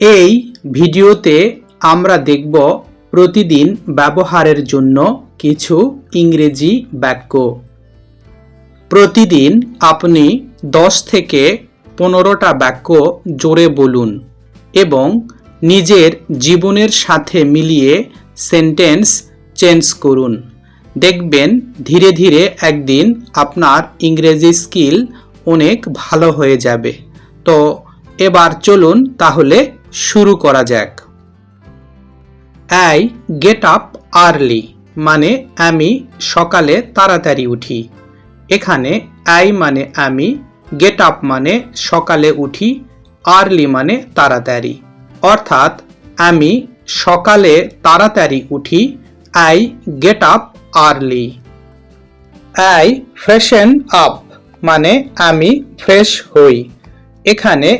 এই ভিডিওতে আমরা দেখব প্রতিদিন ব্যবহারের জন্য কিছু ইংরেজি বাক্য। প্রতিদিন আপনি দশ থেকে পনেরোটা বাক্য জোরে বলুন এবং নিজের জীবনের সাথে মিলিয়ে সেন্টেন্স চেঞ্জ করুন। দেখবেন ধীরে ধীরে একদিন আপনার ইংরেজি স্কিল অনেক ভালো হয়ে যাবে। তো এবার চলুন তাহলে শুরু করা যাক। আই গেট আপ আর্লি মানে আমি সকালে তাড়াতাড়ি উঠি। এখানে আই মানে আমি গেট আপ মানে সকালে উঠি আর্লি মানে তাড়াতাড়ি। অর্থাৎ আমি সকালে তাড়াতাড়ি উঠি I get up early I freshen up মানে আমি ফ্রেশ হই। এখানে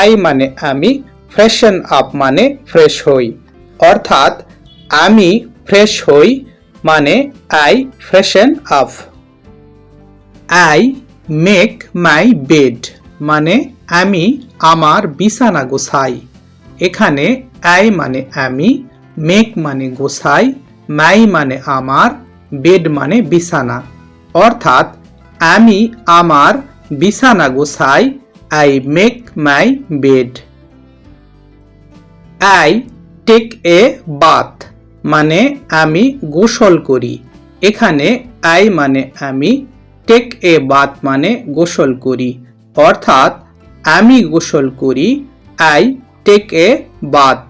আই মানে আমি ফ্রেশন আপ মানে ফ্রেশ হই। অর্থাৎ, আমি ফ্রেশ হই মানে I freshen up. I make my bed মানে আমি আমার বিছানা গোছাই। এখানে আই মানে আমি, মেক মানে গোছাই, মাই মানে আমার, বেড মানে বিছানা। অর্থাৎ, আমি আমার বিছানা গোছাই, I make my bed. I take a bath মানে আমি গোসল করি। এখানে আই মানে আমি টেক এ বাথ মানে গোসল করি। অর্থাৎ আমি গোসল করি I take a bath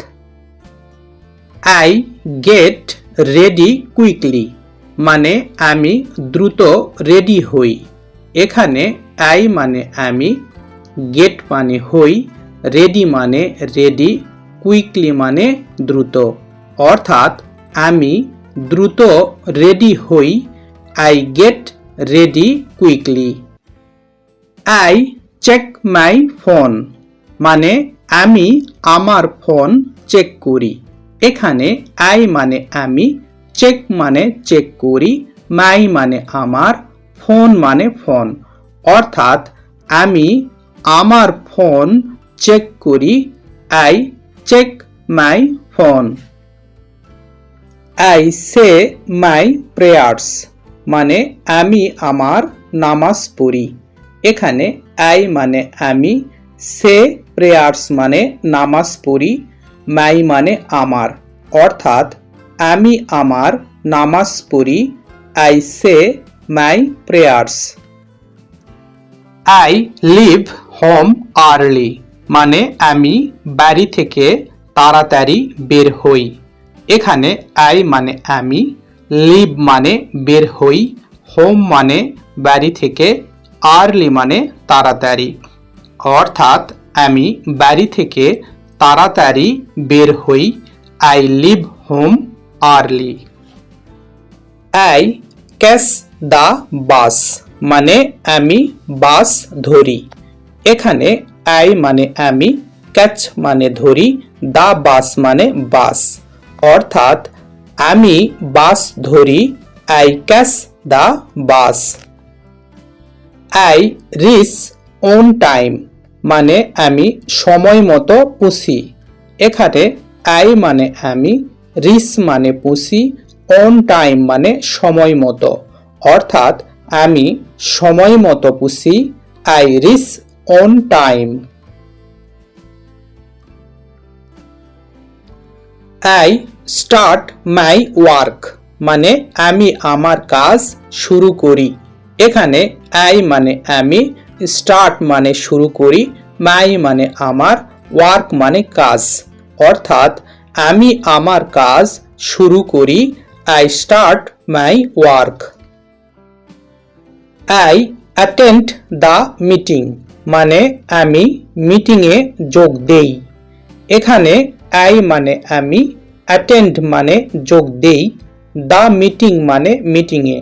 I get ready quickly মানে আমি দ্রুত রেডি হই। এখানে আই মানে আমি গেট মানে হই রেডি মানে রেডি কুইকলি মানে দ্রুত। অর্থাৎ আমি দ্রুত রেডি হই I get ready quickly I check my phone মানে আমি আমার ফোন চেক করি। এখানে আই মানে আমি চেক মানে চেক করি মাই মানে আমার ফোন মানে ফোন অর্থাৎ আমি আমার ফোন চেক করি I check my phone I say my prayers মানে আমি আমার নামাজ পড়ি। এখানে আই মানে আমি, সে প্রেয়ার্স মানে নামাজ পড়ি মাই মানে আমার। অর্থাৎ আমি আমার নামাজ পড়ি I say my prayers I leave home early মানে আমি বাড়ি থেকে তাড়াতাড়ি বের হই। এখানে আই মানে আমি, লিভ মানে বের হই, হোম মানে বাড়ি থেকে, আর্লি মানে তাড়াতাড়ি। অর্থাৎ আমি বাড়ি থেকে তাড়াতাড়ি বের হই, I leave home early. I catch the bus মানে আমি বাস ধরি। এখানে আই মানে আমি, ক্যাচ মানে ধরি, দা বাস মানে বাস। অর্থাৎ আমি বাস ধরি, I catch the bus. I reach on time মানে আমি সময় মতো পুষি। এখানে আই মানে আমি রিস মানে পুষি, অন টাইম মানে সময় মতো। অর্থাৎ আমি সময় মতো পুষি, I reach on time I start my work মানে আমি আমার কাজ শুরু করি। এখানে আই মানে আমি স্টার্ট মানে শুরু করি মাই মানে আমার ওয়ার্ক মানে কাজ। অর্থাৎ আমি আমার কাজ শুরু করি I start my work I attend the meeting মানে আমি মিটিংয়ে যোগ দেই। এখানে আই মানে আমি অ্যাটেন্ড মানে যোগ দেই দ্য মিটিং মানে মিটিংয়ে।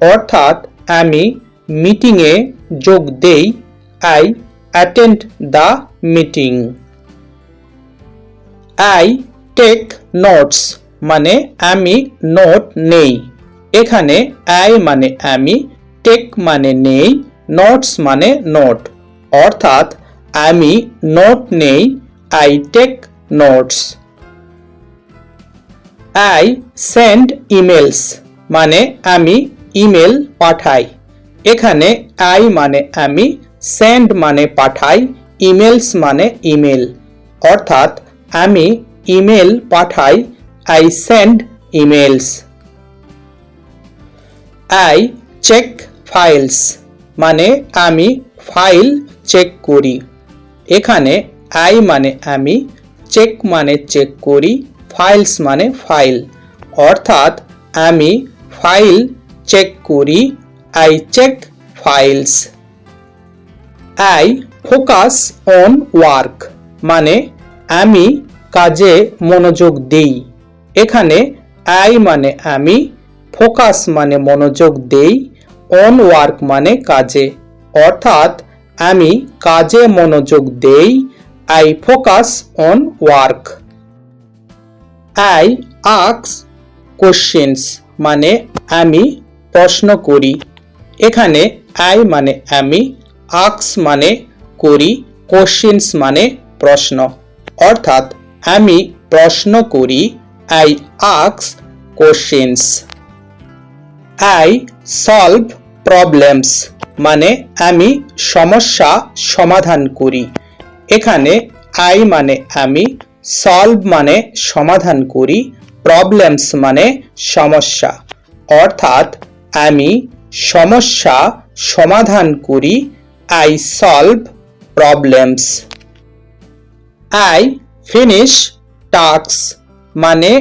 অর্থাৎ আমি মিটিংয়ে যোগ দেই I attend the meeting I take notes মানে আমি নোট নেই। এখানে আই মানে আমি টেক মানে নেই নোটস মানে নোট অর্থাৎ আমি নোট নেই I take notes I send emails মানে আমি ইমেল পাঠাই। এখানে আই মানে আমি সেন্ড মানে পাঠাই ইমেলস মানে ইমেল অর্থাৎ আমি ইমেল পাঠাই I send emails I check files মানে আমি ফাইল চেক করি। এখানে আই মানে আমি চেক মানে চেক করি ফাইলস মানে ফাইল অর্থাৎ আমি ফাইল চেক করি I check files I focus on work মানে আমি কাজে মনোযোগ দেই। এখানে আই মানে আমি ফোকাস মানে মনোযোগ দেই অন ওয়ার্ক মানে কাজে। অর্থাৎ আমি কাজে মনোযোগ দেই I focus on work I আক্স questions মানে আমি প্রশ্ন করি। এখানে আই মানে আমি আক্স মানে করি কোশ্চেন্স মানে প্রশ্ন। অর্থাৎ আমি প্রশ্ন করি আই আক্স কোশ্চেন্স আই সলভ প্রবলেমস মানে আমি সমস্যা সমাধান করি। এখানে আই মানে আমি সলভ মানে সমাধান করি প্রবলেমস মানে সমস্যা। অর্থাৎ আমি সমস্যা সমাধান করি I solve problems I finish task মানে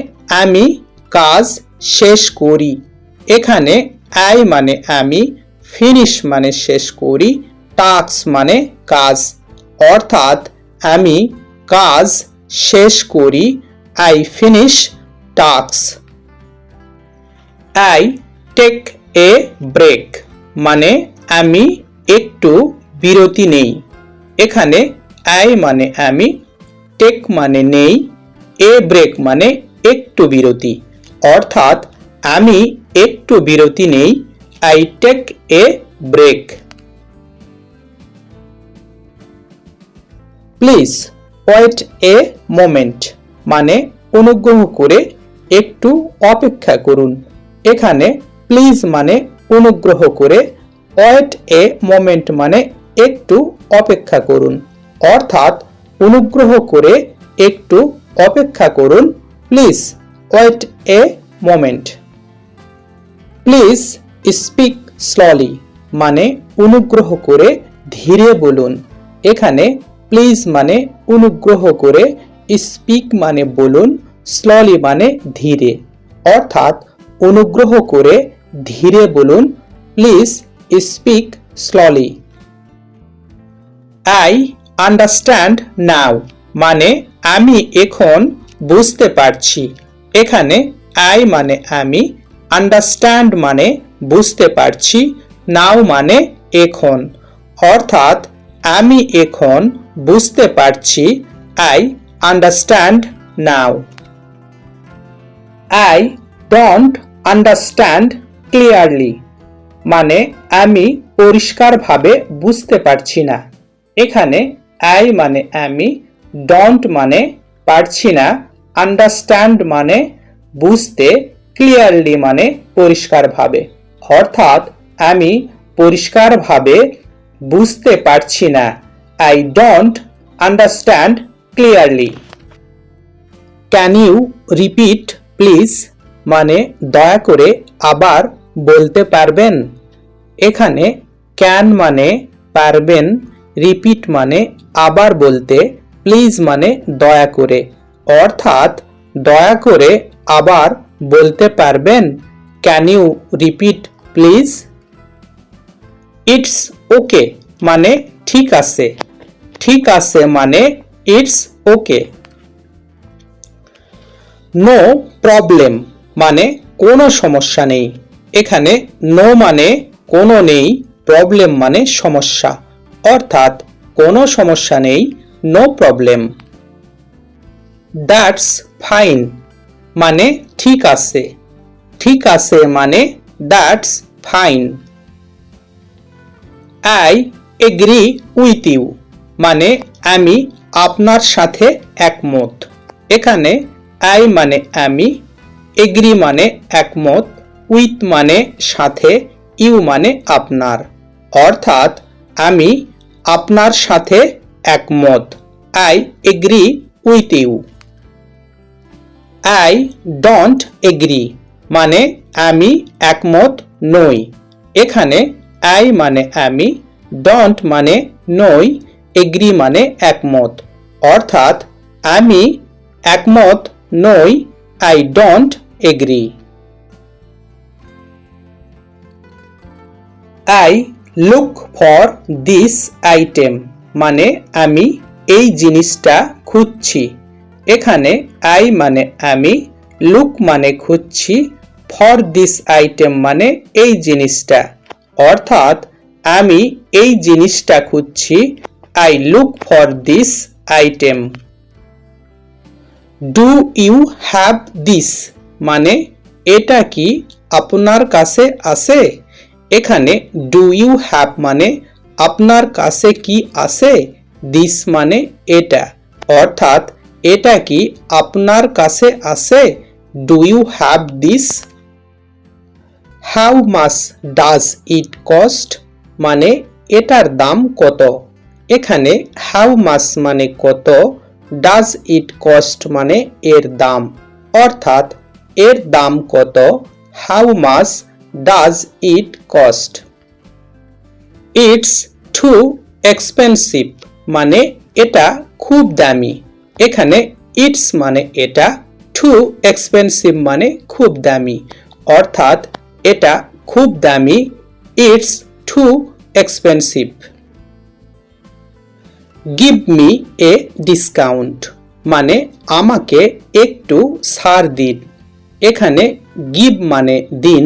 আমি কাজ শেষ করি। এখানে আই মানে আমি ফিনিশ মানে শেষ করি টাস্ক মানে কাজ। অর্থাৎ আমি কাজ শেষ করি I finish task I take a break মানে আমি একটু বিরতি নেই। এখানে আই মানে আমি টেক মানে নেই এ ব্রেক মানে একটু বিরতি। অর্থাৎ আমি একটু বিরতি নেই I take a break please wait a moment মানে অনুগ্রহ করে একটু অপেক্ষা করুন। এখানে প্লিজ মানে অনুগ্রহ করে ওয়েট এ মোমেন্ট মানে একটু অপেক্ষা করুন। অর্থাৎ অনুগ্রহ করে একটু অপেক্ষা করুন। Please wait a moment please speak slowly মানে অনুগ্রহ করে ধীরে বলুন। এখানে প্লিজ মানে অনুগ্রহ করে স্পিক মানে বলুন স্ললি মানে ধীরে। অর্থাৎ অনুগ্রহ করে ধীরে বলুন please speak slowly I understand now মানে আমি এখন বুঝতে পারছি। এখানে আই মানে আমি আন্ডারস্ট্যান্ড মানে বুঝতে পারছি, নাও মানে এখন। অর্থাৎ আমি এখন বুঝতে পারছি I understand now I don't understand clearly মানে আমি পরিষ্কারভাবে বুঝতে পারছি না। এখানে আই মানে আমি ডোন্ট মানে পারছি না আন্ডারস্ট্যান্ড মানে বুঝতে ক্লিয়ারলি মানে পরিষ্কারভাবে। অর্থাৎ আমি পরিষ্কারভাবে বুঝতে পারছি না। I don't understand clearly can you repeat please মানে দয়া করে আবার বলতে পারবেন? এখানে ক্যান মানে পারবেন রিপিট মানে আবার বলতে প্লিজ মানে দয়া করে। অর্থাৎ দয়া করে আবার বলতে পারবেন। Can you repeat please. It's okay মানে ঠিক আছে। ঠিক আছে মানে ইটস ওকে। নো প্রবলেম মানে কোনো সমস্যা নেই। এখানে নো মানে কোনো নেই, প্রবলেম মানে সমস্যা। অর্থাৎ কোনো সমস্যা নেই, নো প্রবলেম। দ্যাটস ফাইন মানে ঠিক আছে। ঠিক আছে মানে that's fine. I agree with you মানে আমি আপনার সাথে একমত। এখানে আই মানে আমি, এগ্রি মানে একমত, উইথ মানে সাথে, ইউ মানে আপনার। অর্থাৎ আমি আপনার সাথে একমত। I agree with you. I don't agree মানে আমি একমত নই। এখানে আই মানে আমি ডন্ট মানে নই এগ্রি মানে একমত। অর্থাৎ আমি একমত নই I don't agree I look for this item মানে আমি এই জিনিসটা খুঁজছি। এখানে আই মানে আমি লুক মানে খুঁজছি ফর দিস আইটেম মানে এই জিনিসটা। অর্থাৎ আমি এই জিনিসটা খুঁজছি I look for this item do you have this মানে এটা কি আপনার কাছে আছে? এখানে ডু ইউ হ্যাভ মানে আপনার কাছে কি আছে? দিস মানে এটা। অর্থাৎ এটা কি আপনার কাছে আছে? Do you have this how much does it cost মানে এটার দাম কত? এখানে হাউ মাস মানে কত? ডাজ ইট কস্ট মানে এর দাম। অর্থাৎ এর দাম কত? How much does it cost it's too expensive মানে এটা খুব দামি। এখানে ইটস মানে এটা। টু এক্সপেন্সিভ মানে খুব দামি। অর্থাৎ এটা খুব দামি it's too expensive give me a discount মানে আমাকে একটু ছাড় দিন। এখানে গিভ মানে দিন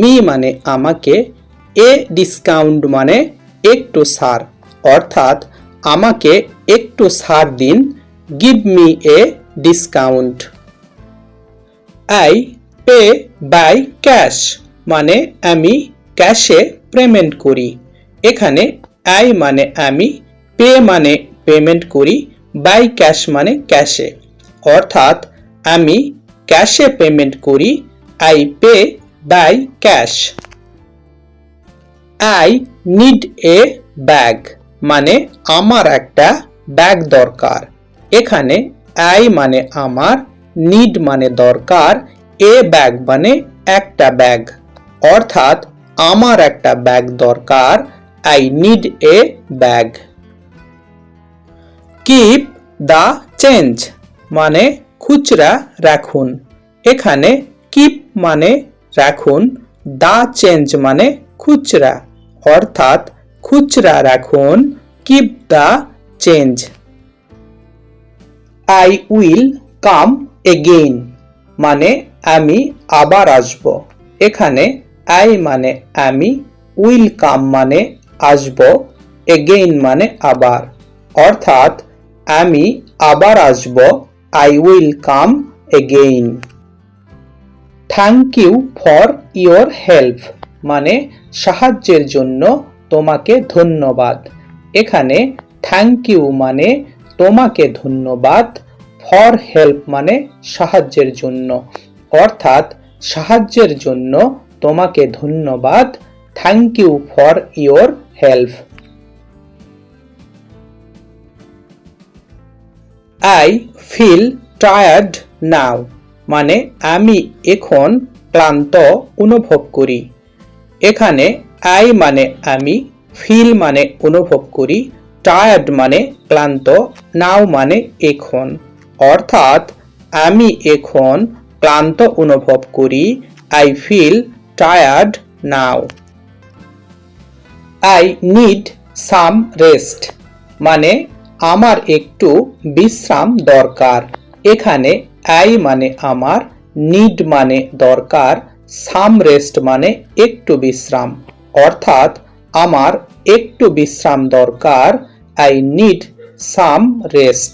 মি মানে আমাকে এ ডিসকাউন্ট মানে একটু ছাড়। অর্থাৎ আমাকে একটু ছাড় দিন give me a discount I pay by cash মানে আমি ক্যাশে পেমেন্ট করি। এখানে আই মানে আমি, পে মানে পেমেন্ট করি, বাই ক্যাশ মানে ক্যাশে। অর্থাৎ আমি ক্যাশে পেমেন্ট করি, I pay by cash. I need a bag মানে আমার একটা ব্যাগ দরকার। এখানে আই মানে আমার, নিড মানে দরকার, এ ব্যাগ মানে একটা ব্যাগ। অর্থাৎ আমার একটা ব্যাগ দরকার I need a bag keep the change মানে খুচরা রাখুন। এখানে কিপ মানে রাখুন দা চেঞ্জ মানে খুচরা। অর্থাৎ খুচরা রাখুন keep the change I will come again মানে আমি আবার আসব। এখানে আই মানে আমি উইল কাম মানে আসব এগেইন মানে আবার। অর্থাৎ, আমি আবার আসব I will come again thank you for your help মানে সাহায্যের জন্য তোমাকে ধন্যবাদ। এখানে থ্যাংক ইউ মানে তোমাকে ধন্যবাদ ফর হেল্প মানে সাহায্যের জন্য। অর্থাৎ, সাহায্যের জন্য তোমাকে ধন্যবাদ। Thank you for your help I feel tired now মানে আমি এখন ক্লান্ত অনুভব করি। এখানে আই মানে আমি ফিল মানে অনুভব করি। টায়ার্ড মানে ক্লান্ত নাও মানে এখন। অর্থাৎ আমি এখন ক্লান্ত অনুভব করি। I feel tired now I need some rest মানে আমার একটু বিশ্রাম দরকার। এখানে আই মানে আমার নিড মানে দরকার সাম রেস্ট মানে একটু বিশ্রাম। অর্থাৎ আমার একটু বিশ্রাম দরকার I need some rest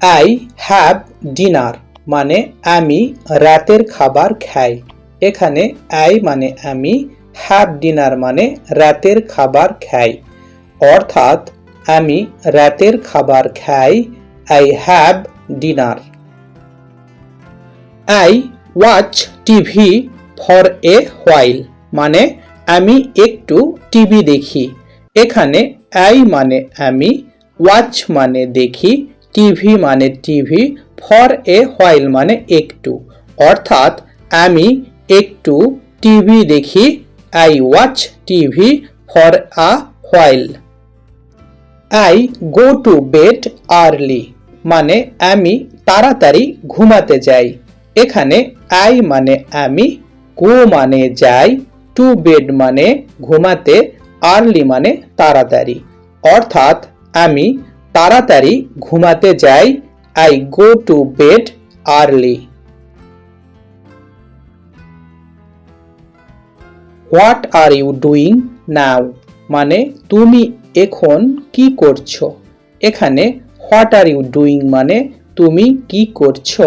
I have dinner মানে আমি রাতের খাবার খাই। এখানে আই মানে আমি হ্যাভ ডিনার মানে রাতের খাবার খাই। অর্থাৎ, আমি রাতের খাবার খাই I have dinner I watch TV for a while মানে আমি একটু টিভি দেখি। এখানে আই মানে আমি ওয়াচ মানে দেখি টিভি মানে টিভি ফর এ হোয়াইল মানে একটু। অর্থাৎ আমি একটু টিভি দেখি I watch TV for a while I go to bed early মানে আমি তাড়াতাড়ি ঘুমাতে যাই। এখানে আই মানে আমি গো মানে যাই টু বেড মানে ঘুমাতে আর্লি মানে তাড়াতাড়ি। অর্থাৎ আমি তাড়াতাড়ি ঘুমাতে যাই I go to bed early what are you doing now মানে তুমি এখন কি করছ? এখানে হোয়াট আর ইউ ডুইং মানে তুমি কি করছ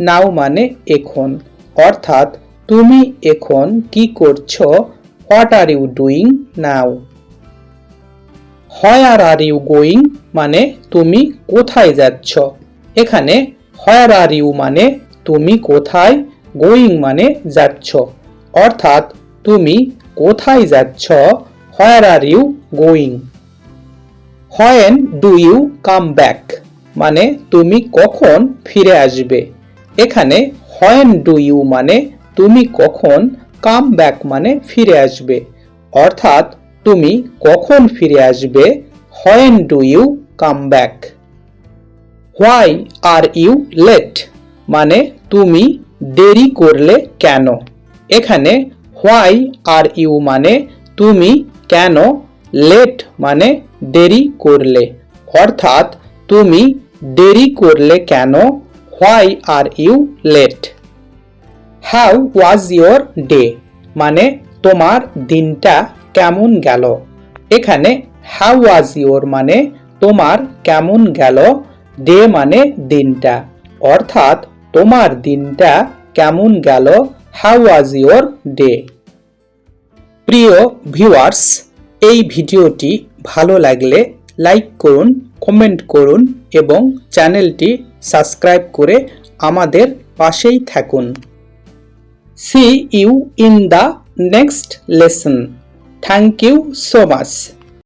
নাও মানে এখন। অর্থাৎ, তুমি এখন কি করছ? What are you doing now where are you going মানে তুমি কোথায় যাচ্ছ? এখানে হোয়ার আর ইউ মানে তুমি কোথায় গোয়িং মানে যাচ্ছ। অর্থাৎ তুমি কোথায় যাচ্ছ where are you going when do you come back মানে তুমি কখন ফিরে আসবে। এখানে হোয়েন ডু ইউ মানে তুমি কখন কাম ব্যাক মানে ফিরে আসবে। অর্থাৎ তুমি কখন ফিরে আসবে when do you come back why are you late মানে তুমি দেরি করলে কেন? এখানে হোয়াই আর ইউ মানে তুমি কেন লেট মানে দেরি করলে। অর্থাৎ তুমি দেরি করলে কেন? Why are you late how was your day মানে তোমার দিনটা কেমন গেল? এখানে হাউ ওয়াজ ইয়োর মানে তোমার কেমন গেল? ডে মানে দিনটা। অর্থাৎ তোমার দিনটা কেমন গেল? হাউ ওয়াজ ইয়োর ডে প্রিয় ভিউয়ার্স এই ভিডিওটি ভালো লাগলে লাইক করুন কমেন্ট করুন এবং চ্যানেলটি সাবস্ক্রাইব করে আমাদের পাশেই থাকুন। See you in the next lesson thank you so much